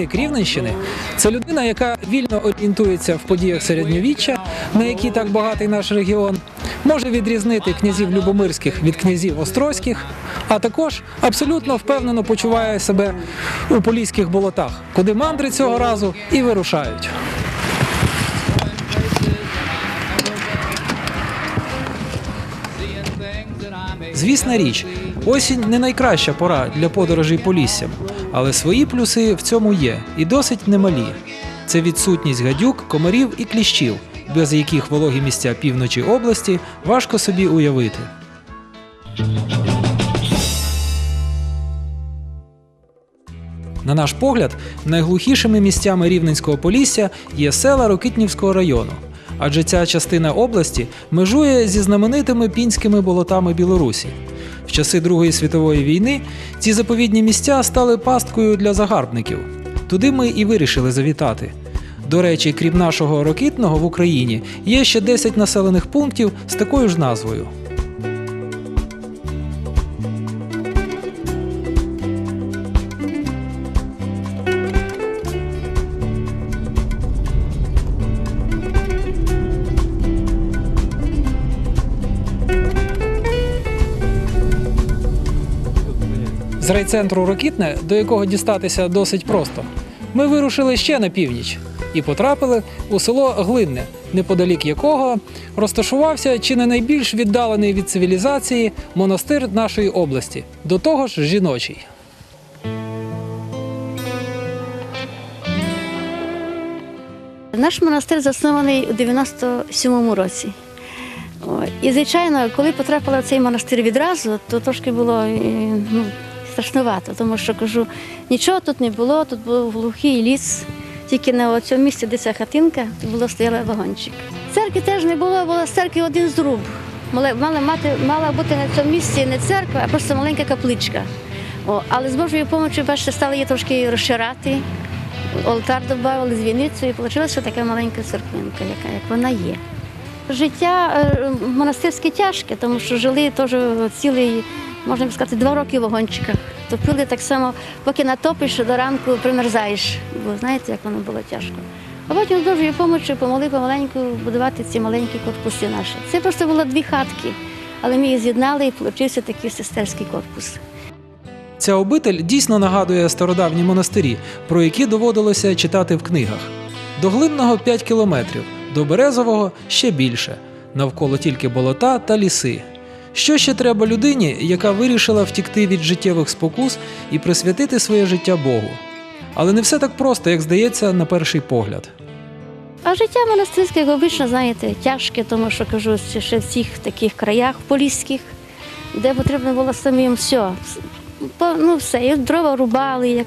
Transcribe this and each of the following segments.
мандрівник Рівненщини це людина, яка вільно орієнтується в подіях середньовіччя, на які так багатий наш регіон, може відрізнити князів Любомирських від князів Острозьких, а також абсолютно впевнено почуває себе у поліських болотах, куди мандри цього разу і вирушають. Звісна річ, осінь не найкраща пора для подорожей поліссям, але свої плюси в цьому є і досить немалі. Це відсутність гадюк, комарів і кліщів, без яких вологі місця півночі області важко собі уявити. На наш погляд, найглухішими місцями Рівненського Полісся є села Рокитнівського району, адже ця частина області межує зі знаменитими пінськими болотами Білорусі. В часи Другої світової війни ці заповідні місця стали пасткою для загарбників. Туди ми і вирішили завітати. До речі, крім нашого Рокитного в Україні є ще 10 населених пунктів з такою ж назвою. Райцентру Рокітне, до якого дістатися досить просто, ми вирушили ще на північ і потрапили у село Глинне, неподалік якого розташувався чи не найбільш віддалений від цивілізації монастир нашої області, до того ж жіночий. Наш монастир заснований у 97-му році. І, звичайно, коли потрапила в цей монастир відразу, то трошки було е, ну, страшнувато, тому що кажу, нічого тут не було, тут був глухий ліс. Тільки на цьому місці, де ця хатинка, було стояла вагончик. Церкви теж не було, була з церкви один зруб. Мала, мати, мала бути на цьому місці не церква, а просто маленька капличка. О, але з Божою допомогою, бачите, стали її трошки розширати. Олтар додали дзвіницю і вийшла така маленька церквинка, яка як вона є. Життя е, монастирське тяжке, тому що жили теж цілий, можна б сказати, два роки в вагончиках. Топили так само, поки натопиш, до ранку примерзаєш. Бо знаєте, як воно було тяжко. А потім з Божою допомогою помогли помаленьку будувати ці маленькі корпуси наші. Це просто було дві хатки, але ми їх з'єднали і вийшов такий сестерський корпус. Ця обитель дійсно нагадує стародавні монастирі, про які доводилося читати в книгах. До Глинного 5 кілометрів, до Березового ще більше. Навколо тільки болота та ліси. Що ще треба людині, яка вирішила втікти від життєвих спокус і присвятити своє життя Богу? Але не все так просто, як здається, на перший погляд. А життя монастирське, як обично, знаєте, тяжке, тому що кажу, ще в цих таких краях поліських, де потрібно було самим все. Ну, все, і дрова рубали, як,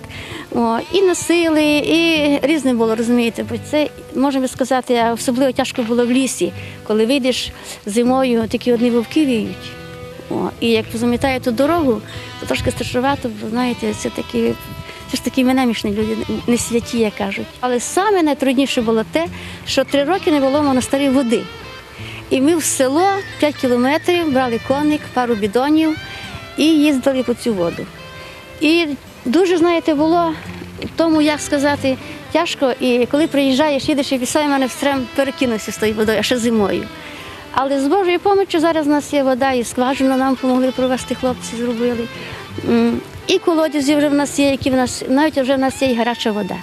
о, і носили, і різне було, розумієте, бо це, можемо сказати, особливо тяжко було в лісі, коли вийдеш зимою, тільки одні вовки віють. О, і як замітає ту дорогу, то трошки страшувато, бо знаєте, це такі, це ж такі менемішні люди, не святі, як кажуть. Але саме найтрудніше було те, що три роки не було в монастирі води. І ми в село 5 кілометрів брали коник, пару бідонів і їздили по цю воду. І дуже, знаєте, було тому, як сказати, тяжко. І коли приїжджаєш, їдеш і після мене встрем перекинувся з тою водою, а ще зимою. Але з Божою допомогою зараз у нас є вода, і скважину нам допомогли провести, хлопці зробили. І колодязі вже в нас є, які в нас, навіть вже в нас є і гаряча вода.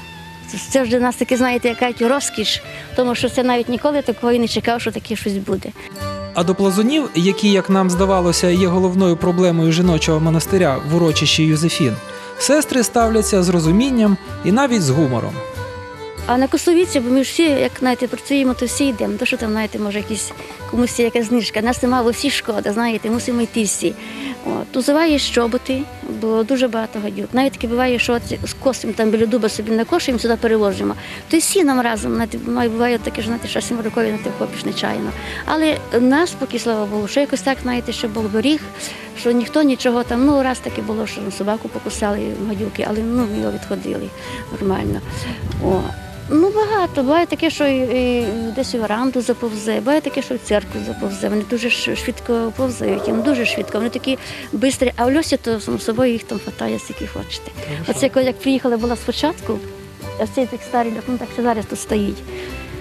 Це, вже в нас таке, знаєте, яка розкіш, тому що це навіть ніколи такої не чекав, що таке щось буде. А до плазунів, які, як нам здавалося, є головною проблемою жіночого монастиря в урочищі Юзефін, сестри ставляться з розумінням і навіть з гумором. А на Косовіці, бо ми всі, як знаєте, працюємо, то всі йдемо. То що там, знаєте, може якісь комусь є якась знижка. Нас немає всі шкода, знаєте, мусимо йти всі. От, узиваєш чоботи, бо дуже багато гадюк. Навіть таке буває, що от з косим там біля дуба собі накошуємо, сюди перевозимо. То й всі нам разом, знаєте, буває таке, що знаєте, що сіморокові на те хопиш нечайно. Але нас, поки слава Богу, що якось так, знаєте, що Бог беріг, що ніхто нічого там, ну раз таке було, що собаку покусали гадюки, але ну його відходили нормально. О. Ну, багато. Буває таке, що і, і десь у веранду заповзе, буває таке, що в церкву заповзе. Вони дуже швидко повзають, ну, дуже швидко. Вони такі швидкі, а в льосі то само собою їх там хватає, скільки хочете. Оце коли як приїхала була спочатку, а цей так старий, ну так зараз тут стоїть.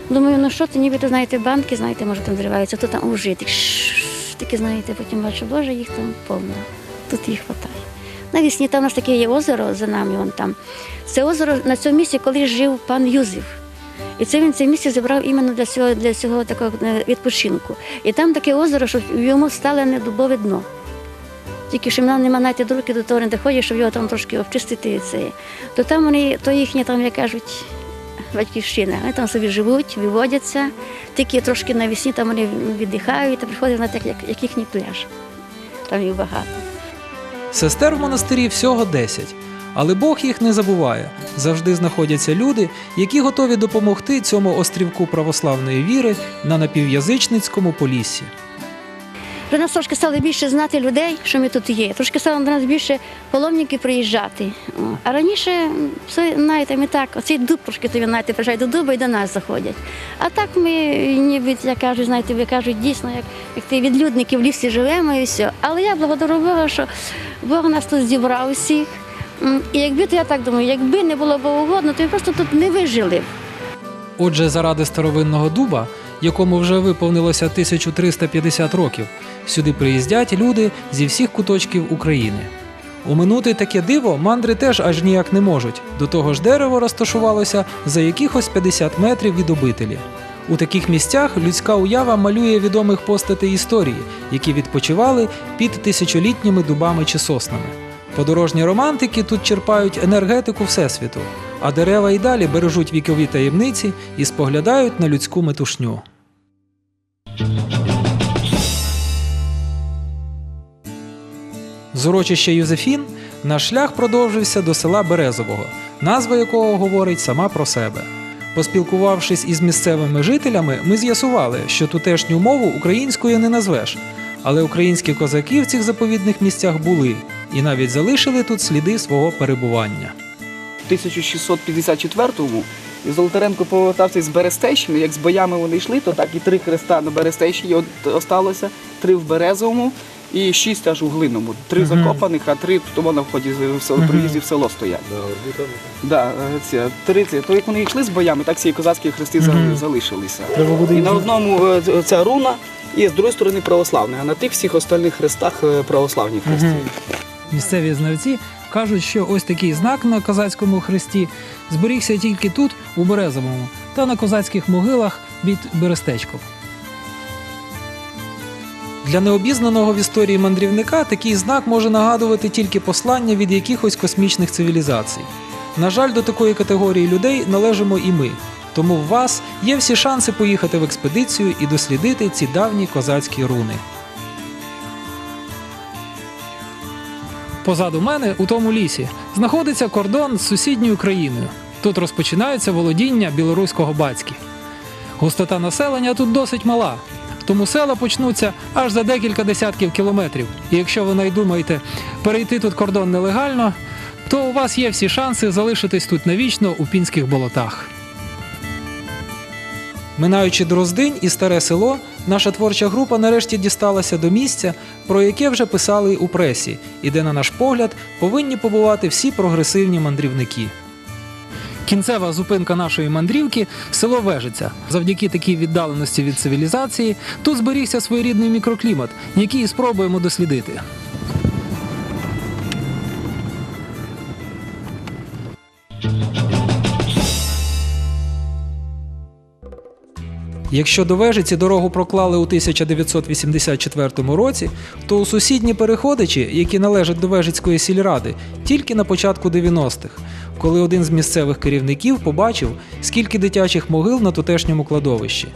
Думаю, ну що ти, нібито, знаєте, банки, знаєте, може там зриваються, то там уже так, такі, знаєте, потім бачу, боже, їх там повно. Тут їх хватає. Навісні там у нас таке є озеро за нами, вон там. Це озеро на цьому місці, коли жив пан Юзеф. І це він це місце зібрав іменно для цього, для цього такого е, відпочинку. І там таке озеро, що йому сталене дубове дно. Тільки що нам немає навіть руки до того не доходять, щоб його там трошки обчистити. Це. То там вони, то їхня, там, як кажуть, батьківщина. Вони там собі живуть, виводяться, тільки трошки навесні там вони віддихають та приходять на так, як, їхній пляж. Там їх багато. Сестер в монастирі всього 10. Але Бог їх не забуває. Завжди знаходяться люди, які готові допомогти цьому острівку православної віри на напів'язичницькому поліссі. Вже нас трошки стало більше знати людей, що ми тут є. Трошки стало до нас більше паломників приїжджати. А раніше, все, знаєте, ми так, оцей дуб трошки тобі, знаєте, приїжджають до дуба і до нас заходять. А так ми, ніби, як кажуть, знаєте, ви кажуть, дійсно, як, як ти відлюдники в лісі живемо і все. Але я благодарю Бога, що Бог нас тут зібрав усіх. І якби то я так думаю, якби не було Богу угодно, то ми просто тут не вижили. б. Отже, заради старовинного дуба, якому вже виповнилося 1350 років, сюди приїздять люди зі всіх куточків України. Уминути таке диво мандри теж аж ніяк не можуть. До того ж, дерево розташувалося за якихось 50 метрів від обителі. У таких місцях людська уява малює відомих постатей історії, які відпочивали під тисячолітніми дубами чи соснами. Подорожні романтики тут черпають енергетику Всесвіту, а дерева й далі бережуть вікові таємниці і споглядають на людську метушню. З урочища Юзефін наш шлях продовжився до села Березового, назва якого говорить сама про себе. Поспілкувавшись із місцевими жителями, ми з'ясували, що тутешню мову українською не назвеш, але українські козаки в цих заповідних місцях були і навіть залишили тут сліди свого перебування. В 1654-му і Золотаренко повертався з Берестейщини. Як з боями вони йшли, то так і три хреста на Берестейщині осталося, три в Березовому і шість аж у Глиному. Три закопаних, а три тому на вході в село, приїзді в село стоять. Да, е, ці, три ці. То як вони йшли з боями, так ці козацькі хрести за- залишилися. Треба буде І на одному е, ця руна, і з другої сторони православна, а на тих всіх остальних хрестах е, православні хрести. Місцеві знавці кажуть, що ось такий знак на козацькому хресті зберігся тільки тут, у Березовому, та на козацьких могилах від Берестечков. Для необізнаного в історії мандрівника такий знак може нагадувати тільки послання від якихось космічних цивілізацій. На жаль, до такої категорії людей належимо і ми. Тому в вас є всі шанси поїхати в експедицію і дослідити ці давні козацькі руни. Позаду мене, у тому лісі, знаходиться кордон з сусідньою країною. Тут розпочинаються володіння білоруського бацьки. Густота населення тут досить мала, тому села почнуться аж за декілька десятків кілометрів. І якщо ви найдумаєте перейти тут кордон нелегально, то у вас є всі шанси залишитись тут навічно у пінських болотах. Минаючи Дроздинь і старе село, наша творча група нарешті дісталася до місця, про яке вже писали у пресі, і де, на наш погляд, повинні побувати всі прогресивні мандрівники. Кінцева зупинка нашої мандрівки село Вежиця. Завдяки такій віддаленості від цивілізації тут зберігся своєрідний мікроклімат, який спробуємо дослідити. Якщо до Вежиці дорогу проклали у 1984 році, то у сусідні переходичі, які належать до Вежицької сільради, тільки на початку 90-х, коли один з місцевих керівників побачив, скільки дитячих могил на тутешньому кладовищі.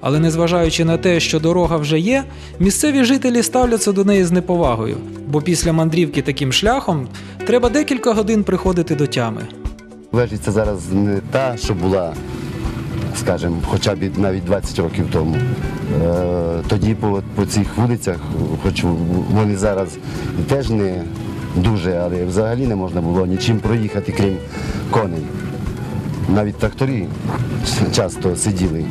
Але незважаючи на те, що дорога вже є, місцеві жителі ставляться до неї з неповагою, бо після мандрівки таким шляхом треба декілька годин приходити до тями. Вежиця зараз не та, що була, скажімо, хоча б навіть 20 років тому. Е, Тоді по, по цих вулицях, хоч вони зараз теж не дуже, але взагалі не можна було нічим проїхати, крім коней. навіть тракторі часто сиділи.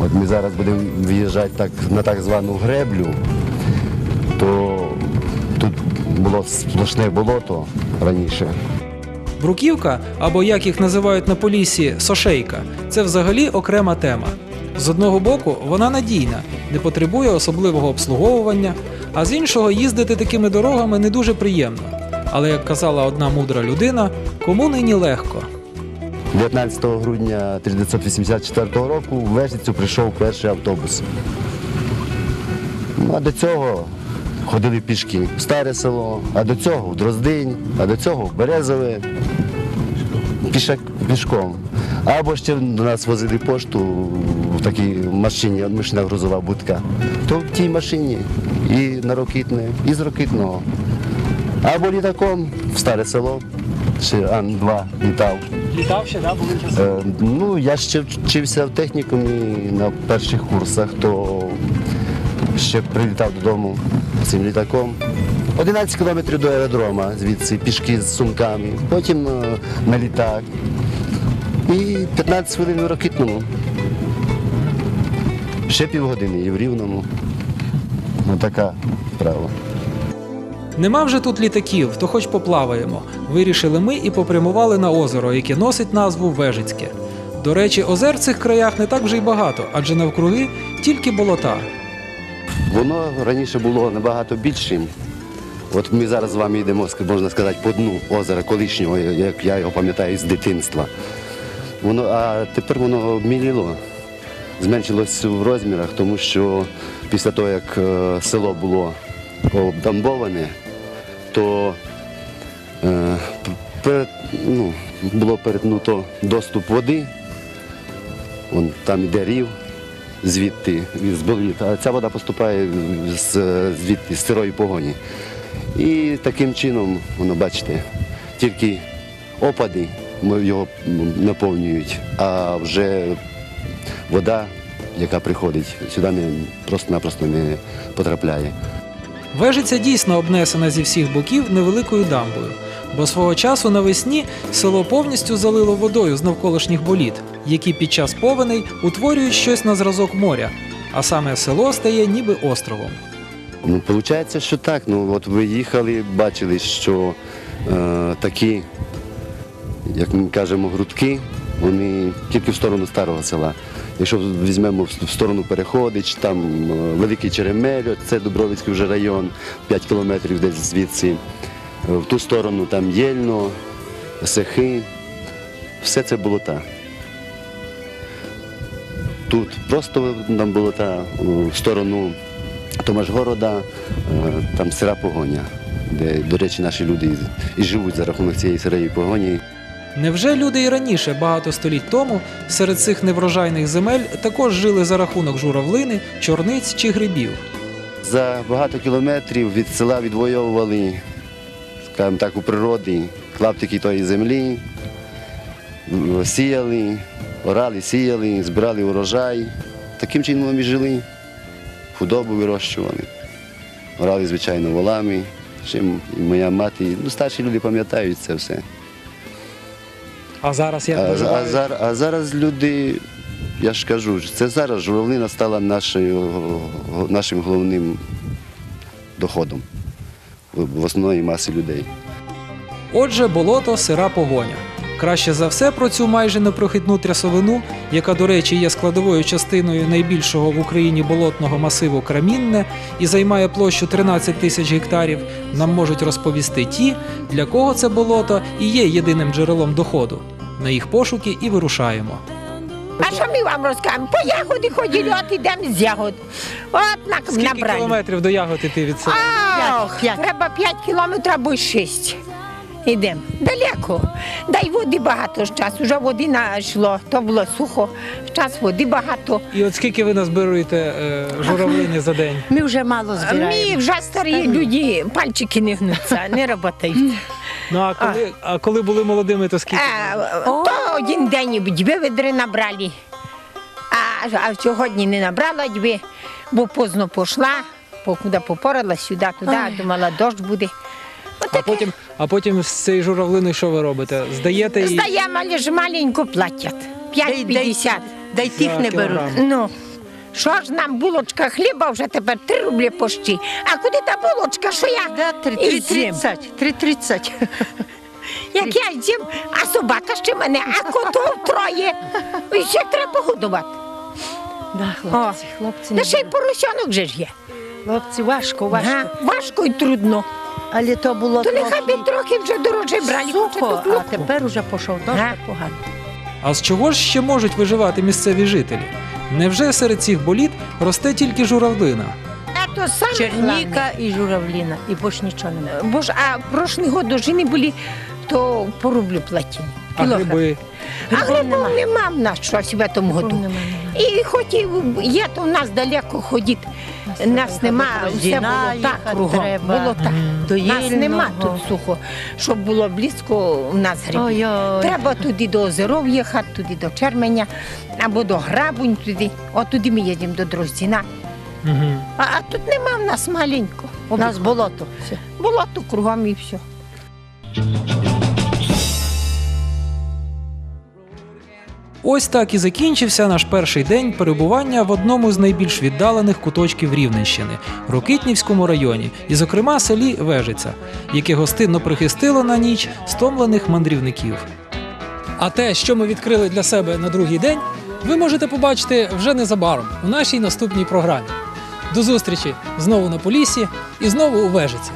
От. Ми зараз будемо виїжджати так, на так звану греблю, то тут було сплошне болото раніше. Бруківка, або як їх називають на полісі, сошейка, це взагалі окрема тема. З одного боку, вона надійна, не потребує особливого обслуговування, а з іншого їздити такими дорогами не дуже приємно. Але як казала одна мудра людина, кому нині легко. 19 грудня 1984 року в Вежницю прийшов перший автобус. Ну, а до цього ходили пішки в старе село, а до цього в Дроздинь, а до цього в Березове пішак, пішком. Або ще до нас возили пошту в такій машині, машина грузова будка. То в тій машині і на Рокитне, і з Рокитного. Або літаком в старе село, ще Ан-2 літав. Літав ще, да, були часи? Е, Ну, я ще вчився в технікумі на перших курсах, то ще прилітав додому цим літаком. 11 кілометрів до аеродрома, звідси пішки з сумками, потім е, на літак. І 15 хвилин в Рокитному. Ще півгодини і в Рівному. Ну, така справа. Нема вже тут літаків, то хоч поплаваємо. Вирішили ми і попрямували на озеро, яке носить назву Вежицьке. До речі, озер в цих краях не так вже й багато, адже навкруги тільки болота. Воно раніше було набагато більшим. От ми зараз з вами йдемо, можна сказати, по дну озера колишнього, як я його пам'ятаю з дитинства. Воно, а тепер воно обміліло, зменшилось в розмірах, тому що після того, як е, село було обдамбоване, то е, ну, було перетнуто доступ води. Там іде рів, звідти а ця вода поступає звідти з сирої погоні. І таким чином, воно бачите, тільки опади його наповнюють, а вже вода, яка приходить, сюди не, просто-напросто не потрапляє. Вежиця дійсно обнесена зі всіх боків невеликою дамбою, бо свого часу навесні село повністю залило водою з навколишніх боліт, які під час повеней утворюють щось на зразок моря, а саме село стає ніби островом. Ну, виходить, що так. Ну, от ви їхали, бачили, що е, такі, як ми кажемо, грудки, вони тільки в сторону старого села. Якщо візьмемо в сторону Переходич, там е, Великий Черемель, це Дубровицький вже район, 5 кілометрів десь звідси. Е, В ту сторону там Єльно, Сехи, все це болота. Тут просто там болота в сторону Томашгорода, е, там сира погоня, де, до речі, наші люди і живуть за рахунок цієї сирої погоні. Невже люди і раніше, багато століть тому, серед цих неврожайних земель також жили за рахунок журавлини, чорниць чи грибів? За багато кілометрів від села відвоювали, скажімо так, у природі клаптики тої землі, сіяли, орали, сіяли, збирали урожай. Таким чином ми жили, худобу вирощували, орали, звичайно, волами. Чим моя мати, ну, старші люди пам'ятають це все. А зараз як А, а, виживають? а зараз люди, я ж кажу, це зараз журавлина стала нашою, нашим головним доходом в, в основної маси людей. Отже, болото сира погоня. Краще за все про цю майже непрохідну трясовину, яка, до речі, є складовою частиною найбільшого в Україні болотного масиву Крамінне і займає площу 13 тисяч гектарів, нам можуть розповісти ті, для кого це болото і є єдиним джерелом доходу. На їх пошуки і вирушаємо. А що ми вам розкажемо? По ягоди ходили, от ідемо з ягод. От на, набрали. кілометрів до ягод іти від села? Ах, треба 5 кілометрів або 6. Ідемо. Далеко. Дай води багато з часу. Вже води найшло, то було сухо. Час води багато. І от скільки ви назбируєте е, журавлині за день? Ми вже мало збираємо. Ми вже старі люди, пальчики не гнуться, не працюють. Ну а коли, а коли були молодими, то скільки? А, то один день дві ведри набрали. А, а сьогодні не набрала дві, бо поздно пішла, покуди попорала сюди, туди, думала, дощ буде. А потім, А потім з цієї журавлини що ви робите? Здаєте її? Здаємо, але ж маленько платять. 5,50. Да й тих не беруть. кілограм. Ну, що ж нам булочка хліба вже тепер 3 рублі пощі. А куди та булочка, що я Да, три- і? 3,30. 3,30. Як я з'їм, а собака ще мене, а котов троє. І ще треба годувати. Да, хлопці, хлопці, Та ще й поросянок же ж є. хлопці, важко, важко. Ага, важко і трудно. Але то було То нехай трохи би трохи вже дороже брали. сухо, а тепер уже пішов Ага. дуже погано. А з чого ж ще можуть виживати місцеві жителі? Невже серед цих боліт росте тільки журавлина? Черніка і журавліна, і більш нічого немає. Бо ж, а прошлого год дожини були, то по рублю платили. А Кілограм. гриби? А Грибов грибів нема. нема в нас щось в цьому году. І хоч і є, то в нас далеко ходити. Нас нема, все було так кругом. Було так. Нас нема тут сухо, щоб було близько у нас грибів. Треба туди до озеров їхати, туди до Черменя, або до Грабунь туди. От туди ми їдемо до Дроздіна. А, а тут нема в нас маленько. У нас болото. Тут кругом і все. Ось так і закінчився наш перший день перебування в одному з найбільш віддалених куточків Рівненщини Рокитнівському районі, і, зокрема, селі Вежиця, яке гостинно прихистило на ніч стомлених мандрівників. А те, що ми відкрили для себе на другий день, ви можете побачити вже незабаром у нашій наступній програмі. До зустрічі знову на Поліссі і знову у Вежиці.